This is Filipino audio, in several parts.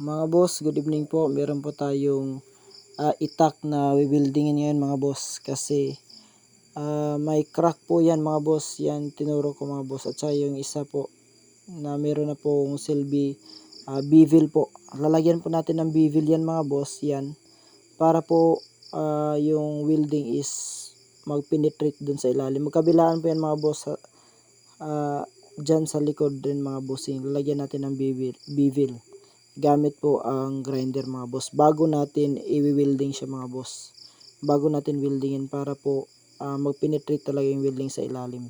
Mga boss, good evening po. Meron po tayong ah, itak na wibuildingin ngayon mga boss kasi ah, may crack po yan mga boss. Yan tinuro ko mga boss. At saka yung isa po na meron na pong silbi ah, bevel po. Lalagyan po natin ng bevel yan mga boss. Yan para po ah, yung welding is mag-penetrate dun sa ilalim. Magkabilaan po yan mga boss. Sa, ah, dyan sa likod din mga bossing. Lalagyan natin ng bevel. bevel gamit po ang grinder mga boss. Bago natin i-welding siya mga boss. Bago natin weldingin para po ah, mag-penetrate talaga yung welding sa ilalim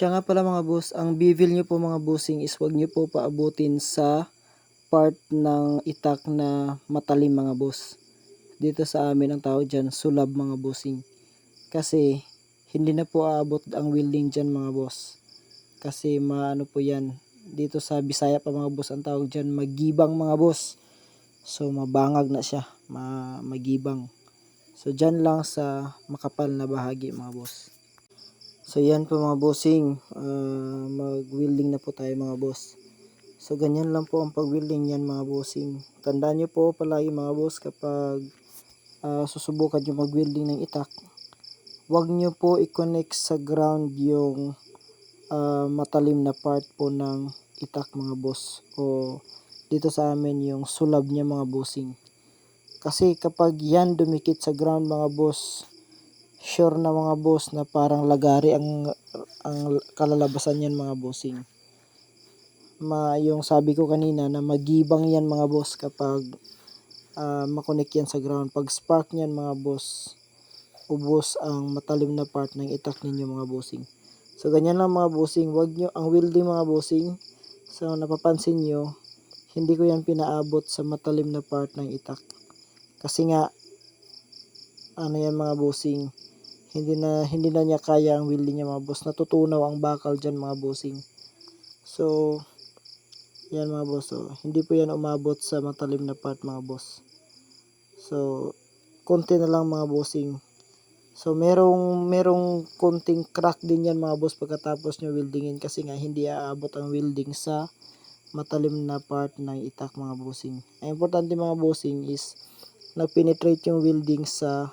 Siya nga pala mga boss, ang bevel nyo po mga bossing is wag nyo po paabutin sa part ng itak na matalim mga boss. Dito sa amin ang tawag dyan, sulab mga bossing. Kasi hindi na po aabot ang welding dyan mga boss. Kasi maano po yan, dito sa Bisaya pa mga boss ang tawag dyan, magibang mga boss. So mabangag na siya, ma magibang. So dyan lang sa makapal na bahagi mga boss. So yan po mga bossing, Ah, mag-welding na po tayo mga boss. So ganyan lang po ang pag-welding yan mga bossing. Tandaan nyo po palagi mga boss kapag ah, susubukan nyo mag-welding ng itak, huwag nyo po i-connect sa ground yung ah, matalim na part po ng itak mga boss. O dito sa amin yung sulab niya mga bossing. Kasi kapag yan dumikit sa ground mga boss, sure na mga boss na parang lagari ang ang kalalabasan niyan mga bossing. Ma yung sabi ko kanina na magibang yan mga boss kapag ah, makonek yan sa ground. Pag spark niyan mga boss, ubos ang matalim na part ng itak ninyo mga bossing. So ganyan lang mga bossing, wag nyo ang welding mga bossing. So napapansin nyo, hindi ko yan pinaabot sa matalim na part ng itak. Kasi nga ano yan mga bossing, hindi na hindi na niya kaya ang welding niya mga boss. Natutunaw ang bakal diyan mga bossing. So yan mga boss, oh. hindi po yan umabot sa matalim na part mga boss. So konti na lang mga bossing. So merong merong konting crack din yan mga boss pagkatapos nyo weldingin kasi nga hindi aabot ang welding sa matalim na part ng itak mga bossing. Ang importante mga bossing is nag-penetrate yung welding sa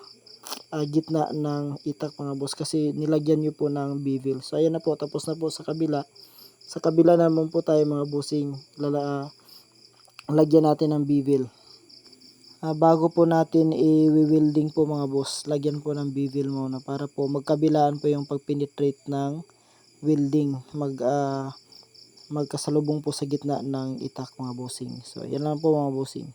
ah, gitna ng itak mga boss kasi nilagyan nyo po ng bevel. So ayan na po, tapos na po sa kabila. Sa kabila naman po tayo mga bossing, lala, ah, lagyan natin ng bevel. Ah, bago po natin i-welding po mga boss, lagyan po ng bevel muna para po magkabilaan po yung pag-penetrate ng welding. Mag, ah, magkasalubong po sa gitna ng itak mga bossing. So yan lang po mga bossing.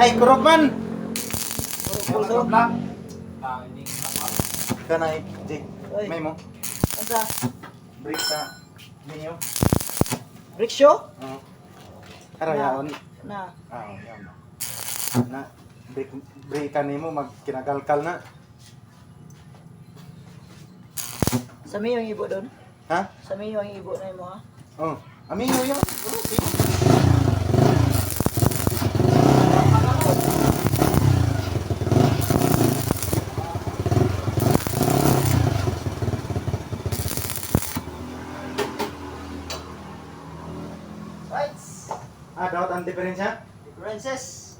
Ay, kurog man! Puso. Kanay, Jake. Ay. May mo. Asa? Break sa ninyo. Rickshaw? Oo. Ara, yaon. Na. Ah, oo, yaon. Na, break, break ka nimo, magkinagalkal na. Sa miyo yung ibo doon? Ha? Sa miyo ang ibo na mo ha? Oh, amigo yun. Ah, dapat ang diferensya? Differences.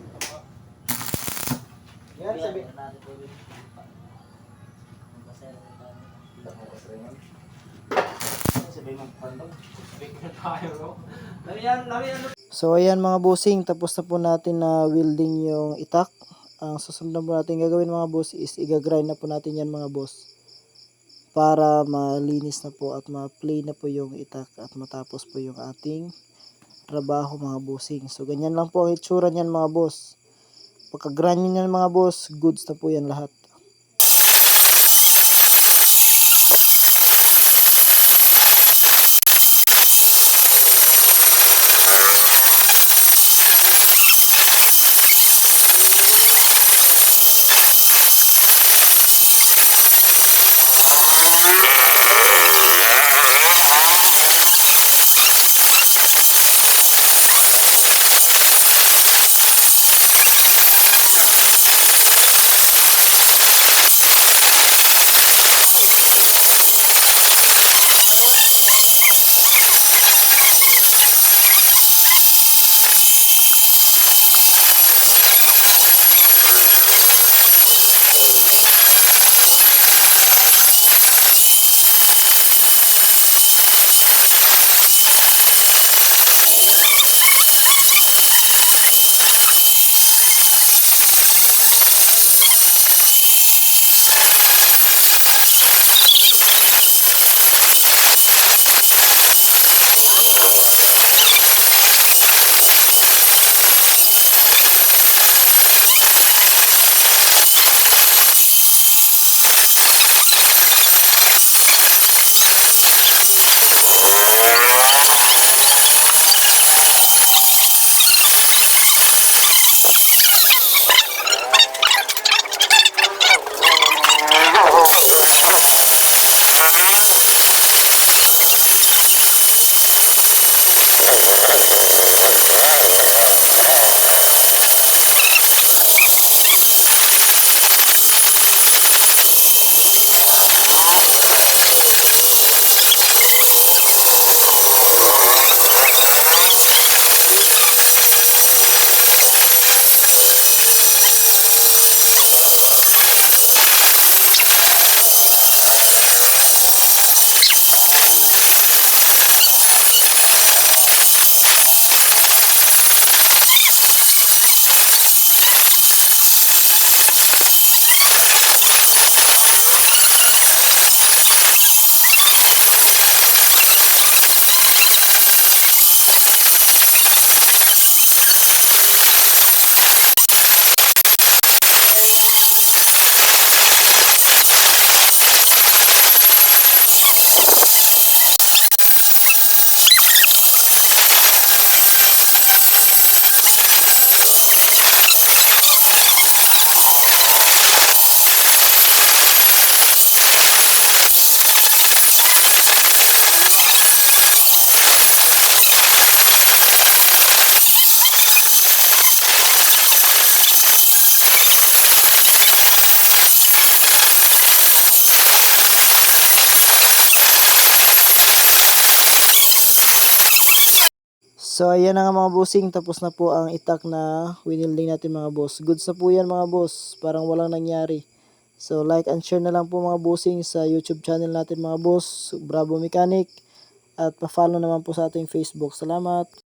Yan, sabi. So ayan mga bossing, tapos na po natin na welding yung itak. Ang susunod na po natin gagawin mga boss is igagrind na po natin yan mga boss. Para malinis na po at ma-play na po yung itak at matapos po yung ating trabaho mga bossing. So ganyan lang po ang itsura niyan mga boss. Pagka-grind nyo yan mga boss, goods na po yan lahat. So ayan na nga mga bossing, tapos na po ang itak na winilding natin mga boss. Goods na po yan mga boss, parang walang nangyari. So like and share na lang po mga bossing sa YouTube channel natin mga boss, Bravo Mechanic. At pa-follow naman po sa ating Facebook. Salamat!